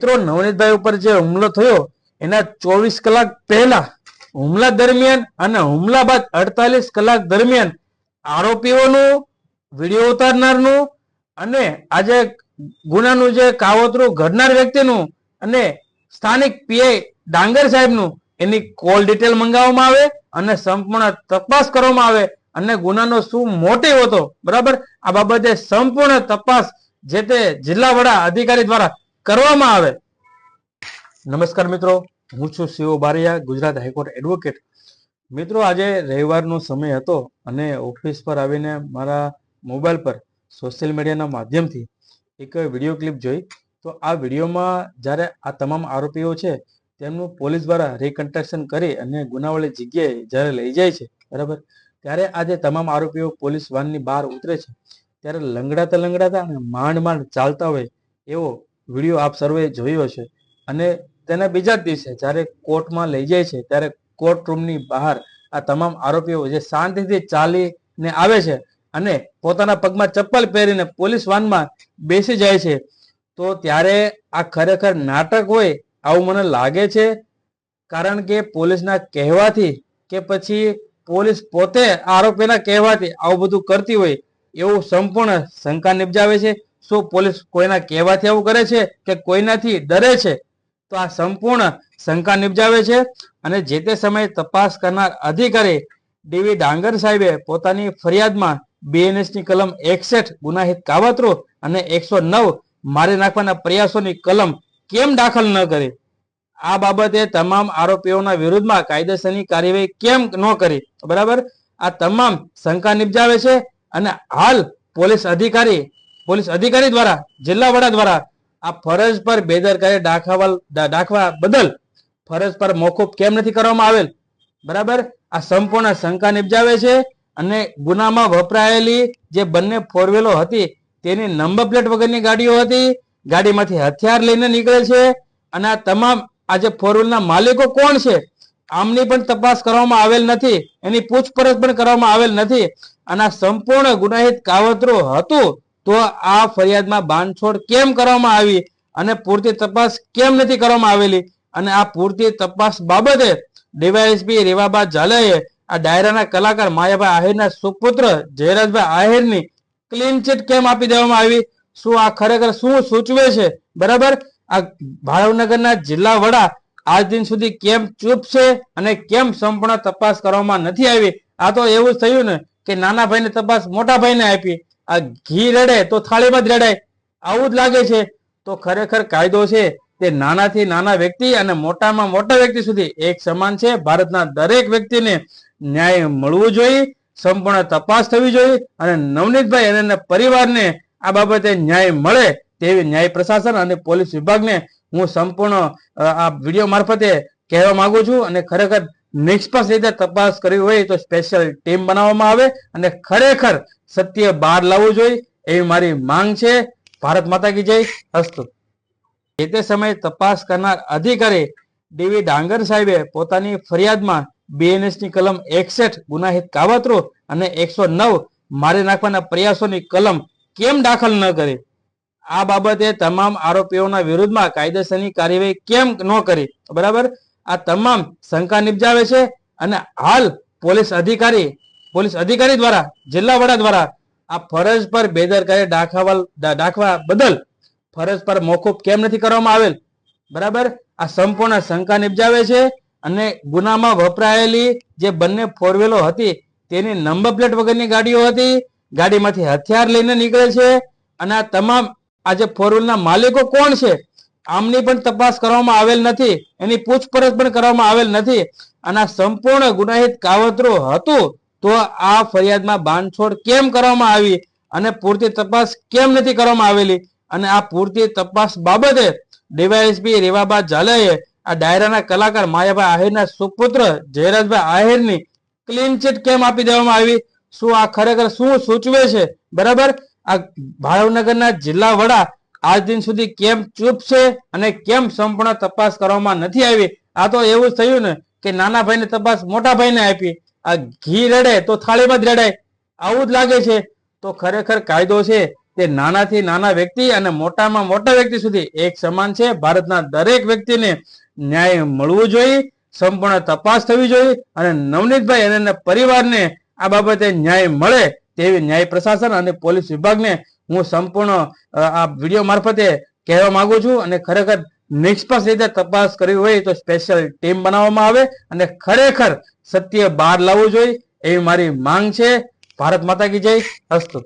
મિત્રો, નવનીતભાઈ ઉપર જે હુમલો થયો, એના ચોવીસ કલાક પહેલા, હુમલા દરમિયાન અને હુમલા બાદ અડતાલીસ કલાક દરમિયાન આરોપીઓનું વીડિયો ઉતારનારનું અને આજે ગુનાનું જે કાવતરું, ઘડનાર વ્યક્તિનું અને સ્થાનિક પીઆઈ ડાંગર સાહેબનું એની કોલ ડિટેલ મંગાવવામાં આવે અને સંપૂર્ણ તપાસ કરવામાં આવે અને ગુનાનો શું મોટિવ હતો. બરાબર? આ બાબતે સંપૂર્ણ તપાસ જે તે જિલ્લા વડા અધિકારી દ્વારા કરવામાં આવે. નમસ્કાર મિત્રો, હું છું Shiv Baria, Gujarat high court advocate. મિત્રો, આજે રવિવારનો સમય હતો અને ઓફિસ પર આવીને મારા મોબાઈલ પર સોશિયલ મીડિયાના માધ્યમથી એક વીડિયો ક્લિપ જોઈ. તો આ વિડીયોમાં જ્યારે આ તમામ આરોપીઓ છે, તેમનું પોલીસ દ્વારા રિકન્સ્ટ્રક્શન કરી અને ગુનાવાળી જગ્યાએ જ્યારે લઈ જાય છે, બરાબર? ત્યારે આજે તમામ આરોપીઓ પોલીસ વાનની બહાર ઉતરે છે. ત્યારે લંગડાતા લંગડાતા અને માંડ માંડ ચાલતા હોય એવો વીડિયો આપ સર્વે જોયો છે અને તેના બીજા જ દિવસે જ્યારે કોર્ટમાં લઈ જાય છે, ત્યારે કોર્ટ રૂમની બહાર આ તમામ આરોપીઓ જે શાંતિથી ચાલીને આવે છે અને પોતાના પગમાં ચપ્પલ પહેરીને પોલીસ વાનમાં બેસી જાય છે, તો ત્યારે આ ખરેખર નાટક હોય આવું મને લાગે છે. કારણ કે પોલીસના કહેવાથી કે પછી પોલીસ પોતે આરોપીના કહેવાથી આવું બધું કરતી હોય એવું સંપૂર્ણ શંકા નિપજાવે છે. શું પોલીસ કોઈના કહેવાથી આવું કરે છે કે કોઈનાથી ડરે છે? તો આ સંપૂર્ણ શંકા નિપજાવે છે અને જે તે સમયે તપાસ કરનાર અધિકારી ડીવી ડાંગર સાહેબે પોતાની ફરિયાદમાં બીએનએસની કલમ એકસઠ ગુનાહિત કાવતરો અને એકસો નવ મારી નાખવાના પ્રયાસોની કલમ કેમ દાખલ ન કરી? આ બાબતે તમામ આરોપીઓના વિરુદ્ધમાં કાયદેસરની કાર્યવાહી કેમ ન કરી? બરાબર? આ તમામ શંકા નિપજાવે છે અને હાલ પોલીસ અધિકારી પોલીસ અધિકારી દ્વારા, જિલ્લા વડા દ્વારા આ ફરજ પર બેદરકારી દાખવા દાખવા બદલ ફરજ પર મોકૂફ કેમ નથી કરવામાં આવેલ? બરાબર? આ સંપૂર્ણ શંકા નિપજાવે છે અને ગુનામાં વપરાયેલી જે બંને ફોરવેલો હતી, તેની નંબર પ્લેટ વગરની ગાડીઓ હતી, ગાડીમાંથી હથિયાર લઈને નીકળે છે અને આ તમામ, આ જે ફોરવ્હીલના માલિકો કોણ છે, આમની પણ તપાસ કરવામાં આવેલ નથી, એની પૂછપરછ પણ કરવામાં આવેલ નથી અને આ સંપૂર્ણ ગુનાહિત કાવતરું હતું તો આ ફરિયાદમાં બાંધછોડ કેમ કરવામાં આવી અને પૂરતી તપાસ કેમ નથી કરવામાં આવેલી? અને આ પૂરતી તપાસ બાબતે ડીવાયએસપી રેવાબા ઝાલાએ આ ડાયરાના કલાકાર માયાભાઈ આહિરના સુપુત્ર જયરાજભાઈ આહિરની ક્લીન ચીટ કેમ આપી દેવામાં આવી? શું આ ખરેખર શું સૂચવે છે? બરાબર? આ ભાવનગરના જિલ્લા વડા આજ દિન સુધી કેમ ચૂપ છે અને કેમ સંપૂર્ણ તપાસ કરવામાં નથી આવી? આ તો એવું થયું ને કે નાના ભાઈને તપાસ મોટા ભાઈને આપી. આ ઘી રડે, તો થાળીમાં જ રડાય આવું જ લાગે છે. તો ખરેખર કાયદો છે તે નાનાથી નાના વ્યક્તિ અને મોટામાં મોટા વ્યક્તિ સુધી એક સમાન છે. ભારતના દરેક વ્યક્તિને ન્યાય મળવું જોઈએ, સંપૂર્ણ તપાસ થવી જોઈએ અને નવનીતભાઈ અને પરિવારને આ બાબતે ન્યાય મળે તેવી ન્યાય પ્રશાસન અને પોલીસ વિભાગને હું સંપૂર્ણ આ વીડિયો મારફતે કહેવા માંગુ છું અને ખરેખર નિષ્પક્ષ રીતે તપાસ કરવી હોય તો સ્પેશિયલ ટીમ બનાવવામાં આવે અને ખરેખર સત્ય બહાર લાવવું જોઈએ એવી મારી માંગ છે. ભારત માતા કી જય. અસ્તુ. જે તે સમયે તપાસ કરનાર અધિકારી ડીવી ડાંગર સાહેબે પોતાની ફરિયાદમાં બીએનએસની કલમ એકસઠ ગુનાહિત કાવતરો અને એકસો નવ મારી નાખવાના પ્રયાસોની કલમ કેમ દાખલ ન કરી? આ બાબતે તમામ આરોપીઓના વિરુદ્ધમાં કાયદેસરની કાર્યવાહી કેમ ન કરી? બરાબર? આ તમામ શંકા નિપજાવે છે અને હાલ પોલીસ અધિકારી પોલીસ અધિકારી દ્વારા, જિલ્લા વડા દ્વારા આ ફરજ પર બેદરકારી દાખવા દાખવા બદલ ફરજ પર મોકૂફ કેમ નથી કરવામાં આવેલ? બરાબર? આ સંપૂર્ણ શંકા નિપજાવે છે અને ગુનામાં વપરાયેલી જે બંને ફોરવેલો હતી, તેની નંબર પ્લેટ વગરની ગાડીઓ હતી, ગાડીમાંથી હથિયાર લઈને નીકળે છે અને આ તમામ, આ જે ફોરવ્હીલના માલિકો કોણ છે? આમની પણ તપાસ કરવામાં આવેલ નથી, એની પૂછપરછ પણ કરવામાં આવેલ નથી. અને સંપૂર્ણ ગુનાહિત કાવતરું હતું તો આ ફરિયાદમાં બાંધછોડ કેમ કરવામાં આવી અને પૂરતી તપાસ કેમ નથી કરવામાં આવેલી? અને આ પૂરતી તપાસ બાબતે ડીવાયએસપી રેવાબા ઝાલાએ આ ડાયરાના કલાકાર માયાભાઈ આહિરના સુપુત્ર જયરાજભાઈ આહિરની ક્લીન ચીટ કેમ આપી દેવામાં આવી? શું આ ખરેખર શું સૂચવે છે? બરાબર? આ ભાવનગરના જિલ્લા વડા આજ દિન સુધી કેમ ચૂપ છે અને કેમ સંપૂર્ણ તપાસ કરવામાં નથી આવી? આ તો એવું થયું ને કે નાના ભાઈને તપાસ મોટા ભાઈને આપી. આ ઘી રડે તો થાળીમાં જ રડાય આવું જ લાગે છે. તો ખરેખર કાયદો છે તે નાનાથી નાના વ્યક્તિ અને મોટામાં મોટા વ્યક્તિ સુધી એક સમાન છે. ભારતના દરેક વ્યક્તિને ન્યાય મળવું જોઈએ, સંપૂર્ણ તપાસ થવી જોઈએ અને નવનીતભાઈ અને પરિવારને આ બાબતે ન્યાય મળે તેવી ન્યાય પ્રશાસન અને પોલીસ વિભાગને હું સંપૂર્ણ આ વીડિયો મારફતે કહેવા માંગુ છું અને ખરેખર નિષ્પક્ષ રીતે તપાસ કરવી હોય તો સ્પેશિયલ ટીમ બનાવવામાં આવે અને ખરેખર સત્ય બહાર લાવવું જોઈએ એવી મારી માંગ છે. ભારત માતા કી જય. અસ્તુ.